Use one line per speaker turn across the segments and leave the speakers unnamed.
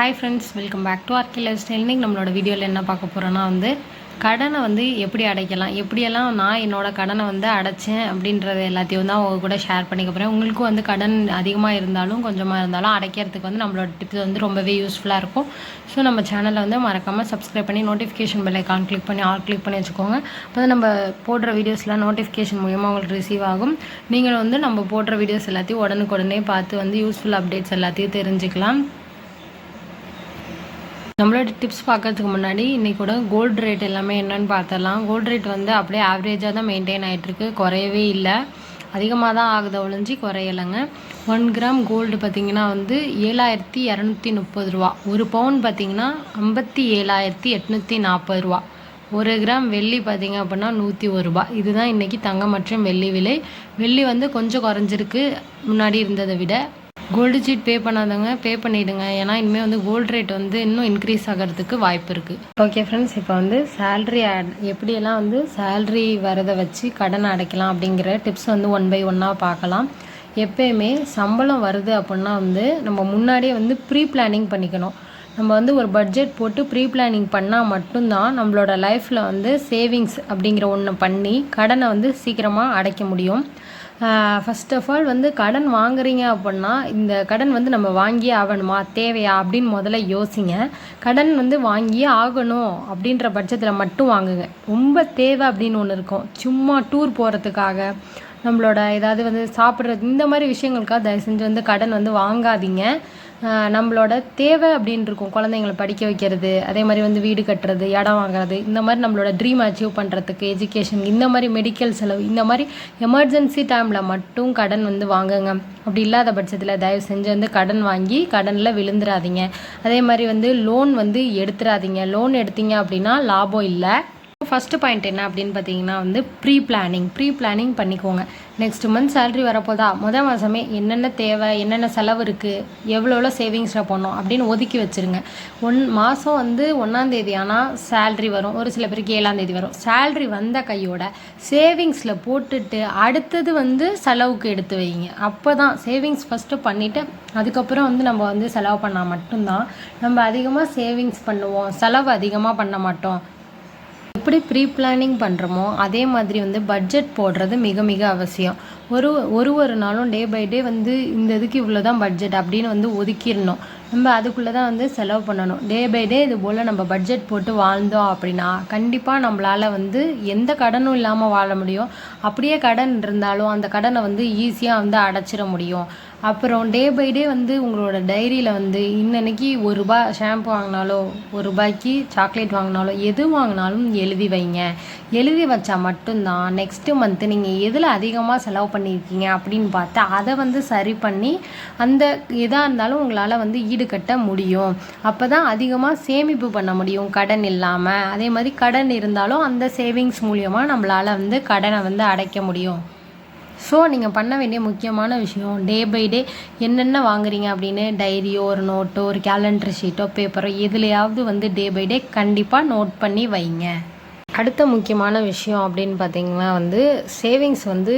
Hi friends welcome back to RK lifestyle இன்றைக்கி நம்மளோட வீடியோவில் என்ன பார்க்க போகிறோன்னா வந்து கடனை வந்து எப்படி அடைக்கலாம்? எப்படியெல்லாம் நான் என்னோடய கடனை வந்து அடைச்சேன் அப்படின்றத எல்லாத்தையும் தான் உங்கள் கூட ஷேர் பண்ணிக்க போகிறேன் உங்களுக்கும் வந்து கடன் அதிகமாக இருந்தாலும் கொஞ்சமாக இருந்தாலும் அடைக்கிறதுக்கு வந்து நம்மளோட டிப்ஸ் வந்து ரொம்பவே யூஸ்ஃபுல்லாக இருக்கும். ஸோ நம்ம சேனலை வந்து மறக்காமல் சப்ஸ்கிரைப் பண்ணி நோட்டிஃபிகேஷன் பெல் ஐக்கான் கிளிக் பண்ணி ஆல் கிளிக் பண்ணி வச்சுக்கோங்க. அப்போ நம்ம போடுற வீடியோஸ்லாம் நோட்டிஃபிகேஷன் மூலியமாக உங்களுக்கு ரிசீவ் ஆகும். நீங்கள் வந்து நம்ம போடுற வீடியோஸ் எல்லாத்தையும் உடனுக்குடனே பார்த்து வந்து யூஸ்ஃபுல் அப்டேட்ஸ் எல்லாத்தையும் தெரிஞ்சுக்கலாம். நம்மளோட டிப்ஸ் பார்க்கறதுக்கு முன்னாடி இன்றைக்கூட கோல்டு ரேட் எல்லாமே என்னன்னு பார்த்துடலாம். கோல்டு ரேட் வந்து அப்படியே ஆவரேஜாக தான் மெயின்டைன் ஆகிட்டுருக்கு குறையவே இல்லை. அதிகமாக தான் ஆகுது ஒழிஞ்சி குறையலைங்க. ஒன் கிராம் கோல்டு பார்த்திங்கன்னா வந்து ஏழாயிரத்தி இரநூத்தி முப்பது ரூபா. ஒரு பவுன் பார்த்திங்கன்னா ஐம்பத்தி ஏழாயிரத்தி எட்நூற்றி நாற்பது ரூபா. ஒரு கிராம் வெள்ளி பார்த்திங்க அப்படின்னா நூற்றி ஒரு ரூபா. இதுதான் இன்றைக்கி தங்கம் மற்றும் வெள்ளி விலை. வெள்ளி வந்து கொஞ்சம் குறைஞ்சிருக்கு முன்னாடி இருந்ததை விட. கோல்டு சீட் பே பண்ணாதவங்க பே பண்ணிவிடுங்க ஏன்னா இனிமேல் வந்து கோல்டு ரேட் வந்து இன்னும் இன்க்ரீஸ் ஆகிறதுக்கு வாய்ப்பு இருக்குது ஓகே ஃப்ரெண்ட்ஸ் இப்போ வந்து சேல்ரி எப்படியெல்லாம் வந்து சேல்ரி வரதை வச்சு கடனை அடைக்கலாம் அப்படிங்கிற டிப்ஸ் வந்து ஒன் பை ஒன்னாக பார்க்கலாம். எப்பயுமே சம்பளம் வருது அப்படின்னா வந்து நம்ம முன்னாடியே வந்து ப்ரீ பிளானிங் பண்ணிக்கணும். நம்ம வந்து ஒரு பட்ஜெட் போட்டு ப்ரீ பிளானிங் பண்ணால் மட்டும்தான் நம்மளோட லைஃப்பில் வந்து சேவிங்ஸ் அப்படிங்கிற ஒன்று பண்ணி கடனை வந்து சீக்கிரமாக அடைக்க முடியும். ஃபஸ்ட் ஆஃப் ஆல் வந்து கடன் வாங்குறீங்க அப்படின்னா இந்த கடன் வந்து நம்ம வாங்கியே ஆகணுமா? தேவையா? அப்படின்னு முதல்ல யோசிங்க. கடன் வந்து வாங்கியே ஆகணும் அப்படின்ற பட்சத்தில் மட்டும் வாங்குங்க. ரொம்ப தேவை அப்படின்னு ஒன்று இருக்கும். சும்மா டூர் போகிறதுக்காக நம்மளோட ஏதாவது வந்து சாப்பிட்றது இந்த மாதிரி விஷயங்களுக்காக தயவு செஞ்சு வந்து கடன் வந்து வாங்காதீங்க. நம்மளோட தேவை அப்படின்னு இருக்கும். குழந்தைங்களை படிக்க வைக்கிறது அதே மாதிரி வந்து வீடு கட்டுறது இடம் வாங்குறது இந்த மாதிரி நம்மளோட ட்ரீம் அச்சீவ் பண்ணுறதுக்கு எஜுகேஷன் இந்த மாதிரி மெடிக்கல் செலவு இந்த மாதிரி எமர்ஜென்சி டைமில் மட்டும் கடன் வந்து வாங்குங்க. அப்படி இல்லாத பட்சத்தில் தயவு செஞ்சு வந்து கடன் வாங்கி கடனில் விழுந்துடாதீங்க அதே மாதிரி வந்து லோன் வந்து எடுத்துடாதீங்க லோன் எடுத்தீங்க அப்படின்னா லாபம் இல்லை. ஃபஸ்ட்டு பாயிண்ட் என்ன அப்படின்னு பார்த்தீங்கன்னா வந்து ப்ரீ பிளானிங் ப்ரீ பிளானிங் பண்ணிக்கோங்க. நெக்ஸ்ட் மந்த் சேலரி வரப்போதா? முத மாதமே என்னென்ன தேவை என்னென்ன செலவு இருக்குது எவ்வளோ எவ்வளோ சேவிங்ஸில் போடணும் அப்படின்னு ஒதுக்கி வச்சுருங்க. ஒன் மாதம் வந்து ஒன்றாந்தேதி ஆனால் சேல்ரி வரும். ஒரு சில பேருக்கு ஏழாந்தேதி வரும். சேல்ரி வந்த கையோட சேவிங்ஸில் போட்டுட்டு அடுத்தது வந்து செலவுக்கு எடுத்து வைங்க. அப்போ தான் சேவிங்ஸ் ஃபஸ்ட்டு பண்ணிவிட்டு அதுக்கப்புறம் வந்து நம்ம வந்து செலவு பண்ணால் மட்டும்தான். நம்ம அதிகமாக சேவிங்ஸ் பண்ணுவோம். செலவு அதிகமாக பண்ண மாட்டோம். எப்படி ப்ரீ பிளானிங் பண்ணுறோமோ அதே மாதிரி வந்து பட்ஜெட் போடுறது மிக மிக அவசியம். ஒரு ஒரு ஒரு நாளும் டே பை டே வந்து இந்த இதுக்கு இவ்வளோ தான் பட்ஜெட் அப்படின்னு வந்து ஒதுக்கிடணும். நம்ம அதுக்குள்ளே தான் வந்து செலவு பண்ணணும். டே பை டே இது போல் நம்ம பட்ஜெட் போட்டு வாழ்ந்தோம் அப்படின்னா கண்டிப்பாக நம்மளால் வந்து எந்த கடனும் இல்லாமல் வாழ முடியும். அப்படியே கடன் இருந்தாலும் அந்த கடனை வந்து ஈஸியாக வந்து அடைச்சிட முடியும். அப்புறம் டே பை டே வந்து உங்களோட டைரியில் வந்து இன்னன்னைக்கு ஒரு ரூபா ஷாம்பு வாங்கினாலோ ஒரு ரூபாய்க்கு சாக்லேட் வாங்கினாலோ எது வாங்கினாலும் எழுதி வைங்க. எழுதி வச்சா மட்டும்தான் நெக்ஸ்ட்டு மந்த்து நீங்கள் எதில் அதிகமாக செலவு பண்ணியிருக்கீங்க அப்படின்னு பார்த்தா அதை வந்து சரி பண்ணி அந்த எதாக இருந்தாலும் உங்களால் வந்து ஈடுகட்ட முடியும். அப்போ தான் அதிகமாக சேமிப்பு பண்ண முடியும் கடன் இல்லாமல் அதே மாதிரி கடன் இருந்தாலும் அந்த சேவிங்ஸ் மூலியமாக நம்மளால் வந்து கடனை வந்து அடைக்க முடியும். ஸோ நீங்கள் பண்ண வேண்டிய முக்கியமான விஷயம் டே பை டே என்னென்ன வாங்குறீங்க அப்படின்னு டைரியோ ஒரு நோட்டோ ஒரு கேலண்டர் ஷீட்டோ பேப்பரோ எதுலையாவது வந்து டே பை டே கண்டிப்பாக நோட் பண்ணி வைங்க. அடுத்த முக்கியமான விஷயம் அப்படின்னு பார்த்தீங்கன்னா வந்து சேவிங்ஸ் வந்து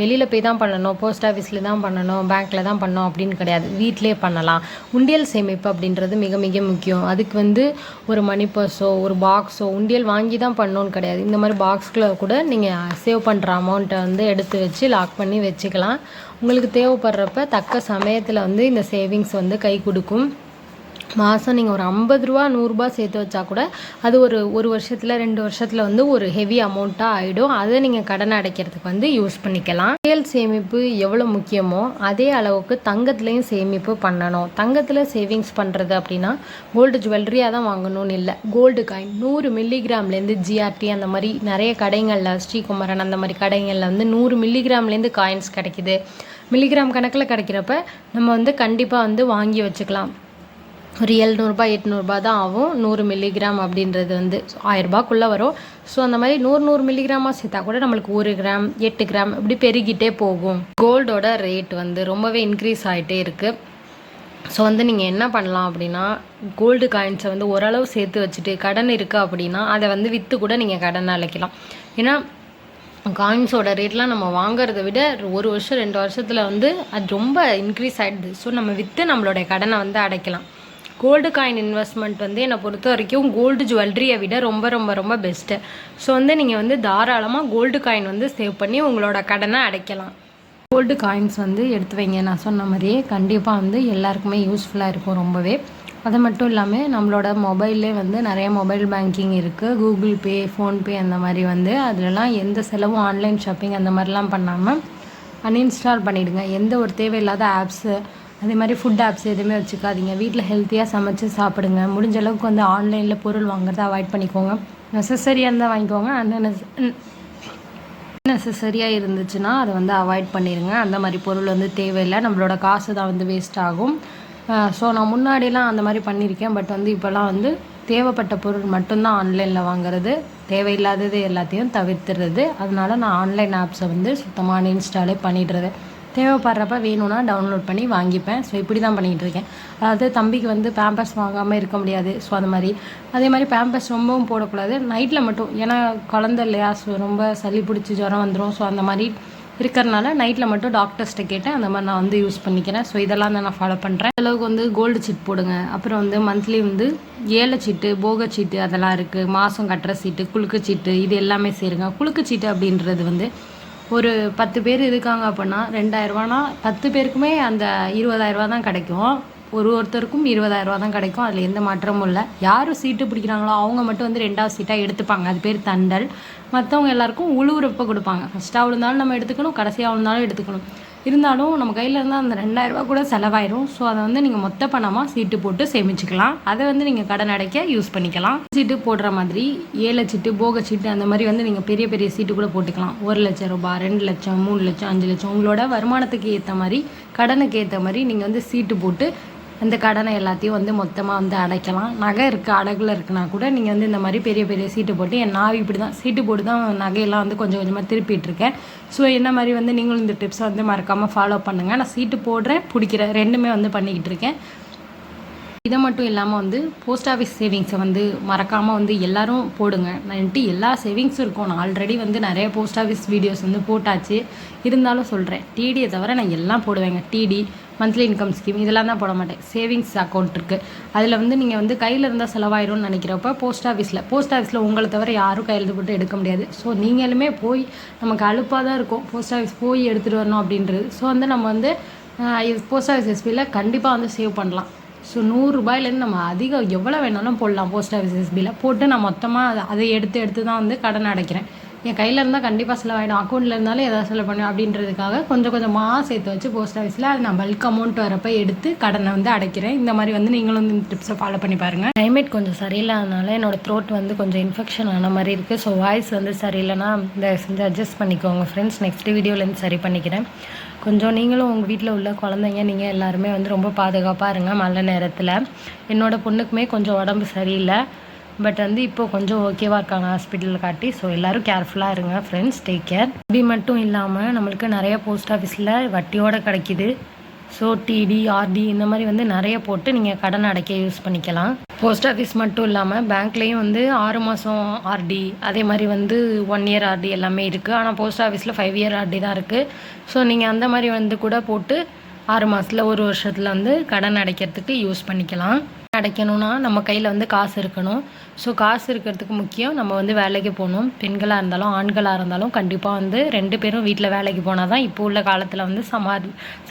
வெளியில் போய் தான் பண்ணணும் போஸ்ட் ஆஃபீஸில் தான் பண்ணணும் பேங்க்கில் தான் பண்ணணும் அப்படின்னு கிடையாது. வீட்டிலே பண்ணலாம். உண்டியல் சேமிப்பு அப்படின்றது மிக மிக முக்கியம். அதுக்கு வந்து ஒரு மணி பர்ஸோ ஒரு பாக்ஸோ உண்டியல் வாங்கி தான் பண்ணணும்னு கிடையாது. இந்த மாதிரி பாக்ஸில் கூட நீங்கள் சேவ் பண்ணுற அமௌண்ட்டை வந்து எடுத்து வச்சு லாக் பண்ணி வச்சுக்கலாம். உங்களுக்கு தேவைப்படுறப்ப தக்க சமயத்தில் வந்து இந்த சேவிங்ஸ் வந்து கை கொடுக்கும். மாதம் நீங்கள் ஒரு ஐம்பது ரூபா நூறுரூபா சேர்த்து வச்சா கூட அது ஒரு ஒரு வருஷத்தில் ரெண்டு வருஷத்தில் வந்து ஒரு ஹெவி அமௌண்ட்டாக ஆகிடும் அதை நீங்கள் கடனை அடைக்கிறதுக்கு வந்து யூஸ் பண்ணிக்கலாம். ரியல் சேமிப்பு எவ்வளோ முக்கியமோ அதே அளவுக்கு தங்கத்துலேயும் சேமிப்பு பண்ணணும். தங்கத்தில் சேவிங்ஸ் பண்ணுறது அப்படின்னா கோல்டு ஜுவல்லரியாக தான் வாங்கணும்னு இல்லை. கோல்டு காயின் நூறு மில்லிகிராம்லேருந்து ஜிஆர்டி அந்த மாதிரி நிறைய கடைகளில் ஸ்ரீகுமரன் அந்த மாதிரி கடைகளில் வந்து நூறு மில்லிகிராம்லேருந்து காயின்ஸ் கிடைக்கிது. மில்லிகிராம் கணக்கில் கிடைக்கிறப்ப நம்ம வந்து கண்டிப்பாக வந்து வாங்கி வச்சுக்கலாம். ஒரு எழுநூறுபா எட்நூறுபா தான் ஆகும். நூறு மில்லிகிராம் அப்படின்றது வந்து ஆயிரரூபாக்குள்ளே வரும். ஸோ அந்த மாதிரி நூறு நூறு மில்லிகிராமாக சேர்த்தா கூட நம்மளுக்கு ஒரு கிராம் எட்டு கிராம் இப்படி பெருகிட்டே போகும். கோல்டோட ரேட் வந்து ரொம்பவே இன்க்ரீஸ் ஆகிட்டே இருக்குது ஸோ வந்து நீங்கள் என்ன பண்ணலாம் அப்படின்னா கோல்டு காயின்ஸை வந்து ஓரளவு சேர்த்து வச்சுட்டு கடன் இருக்குது அப்படின்னா அதை வந்து விற்று கூட நீங்கள் கடன் அழைக்கலாம். ஏன்னா காயின்ஸோட ரேட்லாம் நம்ம வாங்குறத விட ஒரு வருஷம் ரெண்டு வருஷத்தில் வந்து அது ரொம்ப இன்க்ரீஸ் ஆகிடுது ஸோ நம்ம விற்று நம்மளுடைய கடனை வந்து அடைக்கலாம். கோல்டு காயின் இன்வெஸ்ட்மெண்ட் வந்து என்னை பொறுத்த வரைக்கும் கோல்டு ஜுவல்லரியை விட ரொம்ப ரொம்ப ரொம்ப பெஸ்ட்டு ஸோ வந்து நீங்கள் வந்து தாராளமாக கோல்டு காயின் வந்து சேவ் பண்ணி உங்களோட கடனை அடைக்கலாம். கோல்டு காயின்ஸ் வந்து எடுத்து வைங்க. நான் சொன்ன மாதிரியே கண்டிப்பாக வந்து எல்லாருக்குமே யூஸ்ஃபுல்லாக இருக்கும் ரொம்பவே. அது மட்டும் இல்லாமல் நம்மளோட மொபைல்லே வந்து நிறைய மொபைல் பேங்கிங் இருக்குது கூகுள் பே ஃபோன்பே அந்த மாதிரி வந்து அதிலலாம் எந்த செலவும் ஆன்லைன் ஷாப்பிங் அந்த மாதிரிலாம் பண்ணாமல் அன்இன்ஸ்டால் பண்ணிவிடுங்க எந்த ஒரு தேவையில்லாத ஆப்ஸு அதே மாதிரி ஃபுட் ஆப்ஸ் எதுவுமே வச்சுக்காதீங்க. வீட்டில் ஹெல்த்தியாக சமைச்சு சாப்பிடுங்க. முடிஞ்ச அளவுக்கு வந்து ஆன்லைனில் பொருள் வாங்குறத அவாய்ட் பண்ணிக்கோங்க. நெசசரியாக இருந்தால் வாங்கிக்கோங்க. அன்னெச நெசசரியாக இருந்துச்சுன்னா அதை வந்து அவாய்ட் பண்ணிடுங்க அந்த மாதிரி பொருள் வந்து தேவையில்லை. நம்மளோட காசு தான் வந்து வேஸ்ட் ஆகும். ஸோ நான் முன்னாடிலாம் அந்த மாதிரி பண்ணியிருக்கேன். பட் வந்து இப்போல்லாம் வந்து தேவைப்பட்ட பொருள் மட்டும்தான் ஆன்லைனில் வாங்குறது. தேவையில்லாதது எல்லாத்தையும் தவிர்த்துறது. அதனால நான் ஆன்லைன் ஆப்ஸை வந்து சுத்தமாக அன்இன்ஸ்டாலே பண்ணிடுறது. தேவைப்படுறப்ப வேணும்னா டவுன்லோட் பண்ணி வாங்கிப்பேன். ஸோ இப்படி தான் பண்ணிகிட்டு இருக்கேன் அதாவது தம்பிக்கு வந்து பேம்பர்ஸ் வாங்காமல் இருக்க முடியாது. ஸோ அது மாதிரி. அதே மாதிரி பேம்பர்ஸ் ரொம்பவும் போடக்கூடாது. நைட்டில் மட்டும். ஏன்னா குழந்த இல்லையா? ஸோ ரொம்ப சளி பிடிச்சி ஜுரம் வந்துடும் ஸோ அந்த மாதிரி இருக்கிறனால நைட்டில் மட்டும் டாக்டர்ஸ்கிட்ட கேட்டேன். அந்த மாதிரி நான் வந்து யூஸ் பண்ணிக்கிறேன். ஸோ இதெல்லாம் தான் நான் ஃபாலோ பண்ணுறேன் அளவுக்கு வந்து கோல்டு சீட் போடுங்க. அப்புறம் வந்து மந்த்லி வந்து ஏழை சீட்டு போக சீட்டு அதெல்லாம் இருக்குது மாதம் கட்டுற சீட்டு குலுக்கு சீட்டு இது எல்லாமே சேருங்க. குலுக்கு சீட்டு அப்படின்றது வந்து ஒரு பத்து பேர் இருக்காங்க அப்படின்னா ரெண்டாயிரரூவானா பத்து பேருக்குமே அந்த இருபதாயிரரூவா தான் கிடைக்கும். ஒரு ஒருத்தருக்கும் இருபதாயிரரூவா தான் கிடைக்கும். அதில் எந்த மாற்றமும் இல்லை. யார் சீட்டு பிடிக்கிறாங்களோ அவங்க மட்டும் வந்து ரெண்டாவது சீட்டாக எடுத்துப்பாங்க. அது பேர் தண்டல். மற்றவங்க எல்லாருக்கும் உழுவுறப்ப கொடுப்பாங்க. ஃபஸ்ட்டாக விழுந்தாலும் நம்ம எடுத்துக்கணும். கடைசியாக விழுந்தாலும் எடுத்துக்கணும். இருந்தாலும் நம்ம கையில் இருந்தால் அந்த ரெண்டாயிரரூபா கூட செலவாயிரும். ஸோ அதை வந்து நீங்கள் மொத்த பணமாக சீட்டு போட்டு சேமிச்சுக்கலாம். அதை வந்து நீங்கள் கடன் அடைக்க யூஸ் பண்ணிக்கலாம். சீட்டு போடுற மாதிரி ஏழை சீட்டு போக சீட்டு அந்த மாதிரி வந்து நீங்கள் பெரிய பெரிய சீட்டு கூட போட்டுக்கலாம். ஒரு லட்சம் ரூபாய் ரெண்டு லட்சம் மூணு லட்சம் அஞ்சு லட்சம். உங்களோட வருமானத்துக்கு ஏற்ற மாதிரி கடனுக்கு ஏற்ற மாதிரி நீங்கள் வந்து சீட்டு போட்டு அந்த கடனை எல்லாத்தையும் வந்து மொத்தமாக வந்து அடைக்கலாம். நகை இருக்குது அடகுல இருக்குன்னா கூட நீங்கள் வந்து இந்த மாதிரி பெரிய பெரிய சீட்டு போட்டு என் நான் இப்படி தான் சீட்டு போட்டு தான் நகையெல்லாம் வந்து கொஞ்சம் கொஞ்சமாக திருப்பிட்டுருக்கேன். ஸோ என்ன மாதிரி வந்து நீங்களும் இந்த டிப்ஸை வந்து மறக்காமல் ஃபாலோ பண்ணுங்கள் நான் சீட்டு போடுறேன் பிடிக்கிறேன் ரெண்டுமே வந்து பண்ணிக்கிட்டு இருக்கேன். இதை மட்டும் இல்லாமல் வந்து போஸ்ட் ஆஃபீஸ் சேவிங்ஸை வந்து மறக்காமல் வந்து எல்லோரும் போடுங்க. நான்ட்டு எல்லா சேவிங்ஸும் இருக்கும். நான் ஆல்ரெடி வந்து நிறைய போஸ்ட் ஆஃபீஸ் வீடியோஸ் வந்து போட்டாச்சு. இருந்தாலும் சொல்கிறேன் டிடியை தவிர நான் எல்லாம் போடுவேங்க. டிடி மந்த்லி இன்கம் ஸ்கீம் இதெல்லாம் தான் போட மாட்டேன். சேவிங்ஸ் அக்கௌண்ட் இருக்குது அதில் வந்து நீங்கள் வந்து கையில் இருந்தால் செலவாயிரும்னு நினைக்கிறப்ப போஸ்ட் ஆஃபீஸில் போஸ்ட் ஆஃபீஸில் உங்களை தவிர யாரும் கையில் போட்டு எடுக்க முடியாது. ஸோ நீங்களுமே போய் நமக்கு அழுப்பாக தான் இருக்கும். போஸ்ட் ஆஃபீஸ் போய் எடுத்துகிட்டு வரணும் அப்படின்றது. ஸோ வந்து நம்ம வந்து இது போஸ்ட் ஆஃபீஸ் எஸ்பியில் கண்டிப்பாக வந்து சேவ் பண்ணலாம். ஸோ நூறுரூபாயிலேருந்து நம்ம அதிகம் எவ்வளோ வேணாலும் போடலாம் போஸ்ட் ஆஃபீஸ் எஸ்பியில் போட்டு நான் மொத்தமாக அதை எடுத்து எடுத்து தான் வந்து கடன் அடைக்கிறேன். என் கையில் இருந்தால் கண்டிப்பாக செலவாயிடும். அக்கௌண்ட்டில் இருந்தாலும் ஏதாவது செலவு பண்ணுவேன் அப்படின்றதுக்காக கொஞ்சம் கொஞ்சமாக சேர்த்து வச்சு போஸ்ட் ஆஃபீஸில் அது நான் பல்க் அமௌண்ட் வரப்போ எடுத்து கடனை வந்து அடைக்கிறேன். இந்த மாதிரி வந்து நீங்களும் இந்த டிப்ஸை ஃபாலோ பண்ணி பாருங்கள் கிளைமேட் கொஞ்சம் சரியில்லாதனால என்னோட த்ரோட் வந்து கொஞ்சம் இன்ஃபெக்ஷன் ஆன மாதிரி இருக்குது ஸோ வாய்ஸ் வந்து சரியில்லைன்னா இந்த செஞ்சு அட்ஜஸ்ட் பண்ணிக்கோங்க ஃப்ரெண்ட்ஸ் நெக்ஸ்ட் வீடியோலேருந்து சரி பண்ணிக்கிறேன். கொஞ்சம் நீங்களும் உங்கள் வீட்டில் உள்ள குழந்தைங்க நீங்கள் எல்லாருமே வந்து ரொம்ப பாதுகாப்பாக இருங்க. மழை நேரத்தில் என்னோடய பொண்ணுக்குமே கொஞ்சம் உடம்பு சரியில்லை. பட் வந்து இப்போ கொஞ்சம் ஓகேவாக இருக்காங்க ஹாஸ்பிட்டலில் காட்டி. ஸோ எல்லோரும் கேர்ஃபுல்லாக இருங்க ஃப்ரெண்ட்ஸ் டேக் கேர் அப்படி மட்டும் இல்லாமல் நம்மளுக்கு நிறைய போஸ்ட் ஆஃபீஸில் வட்டியோடு கிடைக்கிது. ஸோ டிடி ஆர்டி இந்த மாதிரி வந்து நிறைய போட்டு நீங்கள் கடன் அடைக்க யூஸ் பண்ணிக்கலாம். போஸ்ட் ஆஃபீஸ் மட்டும் இல்லாமல் பேங்க்லேயும் வந்து ஆறு மாதம் ஆர்டி அதே மாதிரி வந்து ஒன் இயர் ஆர்டி எல்லாமே இருக்குது ஆனால் போஸ்ட் ஆஃபீஸில் ஃபைவ் இயர் ஆர்டி தான் இருக்குது ஸோ நீங்கள் அந்த மாதிரி வந்து கூட போட்டு ஆறு மாதத்தில் ஒரு வருஷத்தில் வந்து கடன் அடைக்கிறதுக்கு யூஸ் பண்ணிக்கலாம். அடைக்கணும்னா நம்ம கையில் வந்து காசு இருக்கணும். ஸோ காசு இருக்கிறதுக்கு முக்கியம் நம்ம வந்து வேலைக்கு போகணும். பெண்களாக இருந்தாலும் ஆண்களாக இருந்தாலும் கண்டிப்பாக வந்து ரெண்டு பேரும் வீட்டில் வேலைக்கு போனால் தான் இப்போ உள்ள காலத்தில் வந்து சமா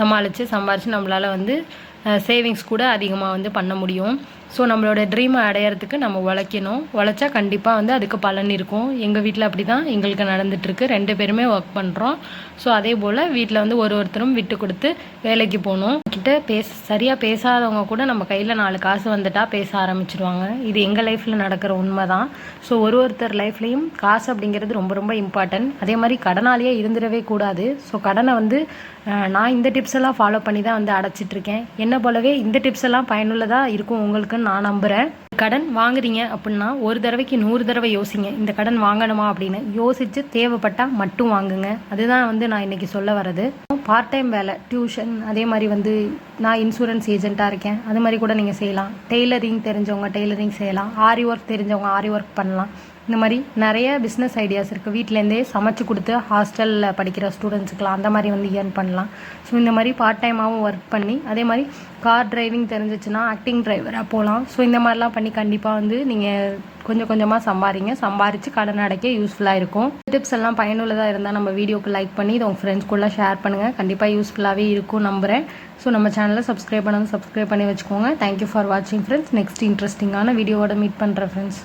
சமாளித்து சம்பாரித்து நம்மளால் வந்து சேவிங்ஸ் கூட அதிகமாக வந்து பண்ண முடியும். ஸோ நம்மளோட ட்ரீமை அடையிறதுக்கு நம்ம உழைக்கணும். உழைச்சா கண்டிப்பாக வந்து அதுக்கு பலன் இருக்கும். எங்கள் வீட்டில் அப்படி தான் எங்களுக்கு நடந்துகிட்ருக்கு ரெண்டு பேருமே ஒர்க் பண்ணுறோம் ஸோ அதே போல் வீட்டில் வந்து ஒரு ஒருத்தரும் விட்டு கொடுத்து வேலைக்கு போகணும். கிட்ட பேச சரியாக பேசாதவங்க கூட நம்ம கையில் நாலு காசு வந்துட்டால் பேச ஆரம்பிச்சிருவாங்க. இது எங்கள் லைஃப்பில் நடக்கிற உண்மை தான் ஸோ ஒரு ஒருத்தர் லைஃப்லேயும் காசு அப்படிங்கிறது ரொம்ப ரொம்ப இம்பார்ட்டன்ட் அதே மாதிரி கடனாலேயே இருந்துடவே கூடாது. ஸோ கடனை வந்து நான் இந்த டிப்ஸ் எல்லாம் ஃபாலோ பண்ணி தான் வந்து அடைச்சிட்ருக்கேன் என்ன போலவே இந்த டிப்ஸ் எல்லாம் பயனுள்ளதாக இருக்கும் நான் நம்புகிறேன் கடன் வாங்குறீங்க அப்படின்னா ஒரு தடவைக்கு நூறு தடவை யோசிங்க. இந்த கடன் வாங்கணுமா அப்படின்னு. யோசித்து தேவைப்பட்டால் மட்டும் வாங்குங்க. அதுதான் வந்து நான் இன்றைக்கி சொல்ல வர்றது. பார்ட் டைம் வேலை டியூஷன் அதே மாதிரி வந்து நான் இன்சூரன்ஸ் ஏஜெண்ட்டாக இருக்கேன். அது மாதிரி கூட நீங்கள் செய்யலாம். டெய்லரிங் தெரிஞ்சவங்க டெய்லரிங் செய்யலாம். ஆரி ஒர்க் தெரிஞ்சவங்க ஆரி ஒர்க் பண்ணலாம். இந்த மாதிரி நிறைய பிஸ்னஸ் ஐடியாஸ் இருக்குது வீட்டிலேருந்தே சமைச்சு கொடுத்து ஹாஸ்டலில் படிக்கிற ஸ்டூடெண்ட்ஸுக்கெலாம் அந்த மாதிரி வந்து ஏர்ன் பண்ணலாம். ஸோ இந்த மாதிரி பார்ட் டைமாகவும் ஒர்க் பண்ணி அதே மாதிரி கார் டிரைவிங் தெரிஞ்சிச்சுன்னா ஆக்டிங் டிரைவராக போகலாம் ஸோ இந்த மாதிரிலாம் பண்ணி கண்டிப்பாக வந்து நீங்கள் கொஞ்சம் கொஞ்சமாக சம்பாதிங்க சம்பாரித்து கடன் அடைக்க யூஸ்ஃபுல்லாக இருக்கும். டிப்ஸ் எல்லாம் பயனுள்ளதாக இருந்தால் நம்ம வீடியோக்கு லைக் பண்ணி இதை உங்கள் ஃப்ரெண்ட்ஸ்குள்ளே ஷேர் பண்ணுங்கள் கண்டிப்பாக யூஸ்ஃபுல்லாகவே இருக்கும் நம்புகிறேன் ஸோ நம்ம சேனலை சப்ஸ்கிரைப் பண்ணது சப்ஸ்கிரைப் பண்ணி வச்சுக்கோங்க. தேங்க்யூ ஃபார் வாட்சிங் ஃப்ரெண்ட்ஸ் நெக்ஸ்ட் இன்ட்ரெஸ்டிங்கான வீடியோவோட மீட் பண்ணுற ஃப்ரெண்ட்ஸ்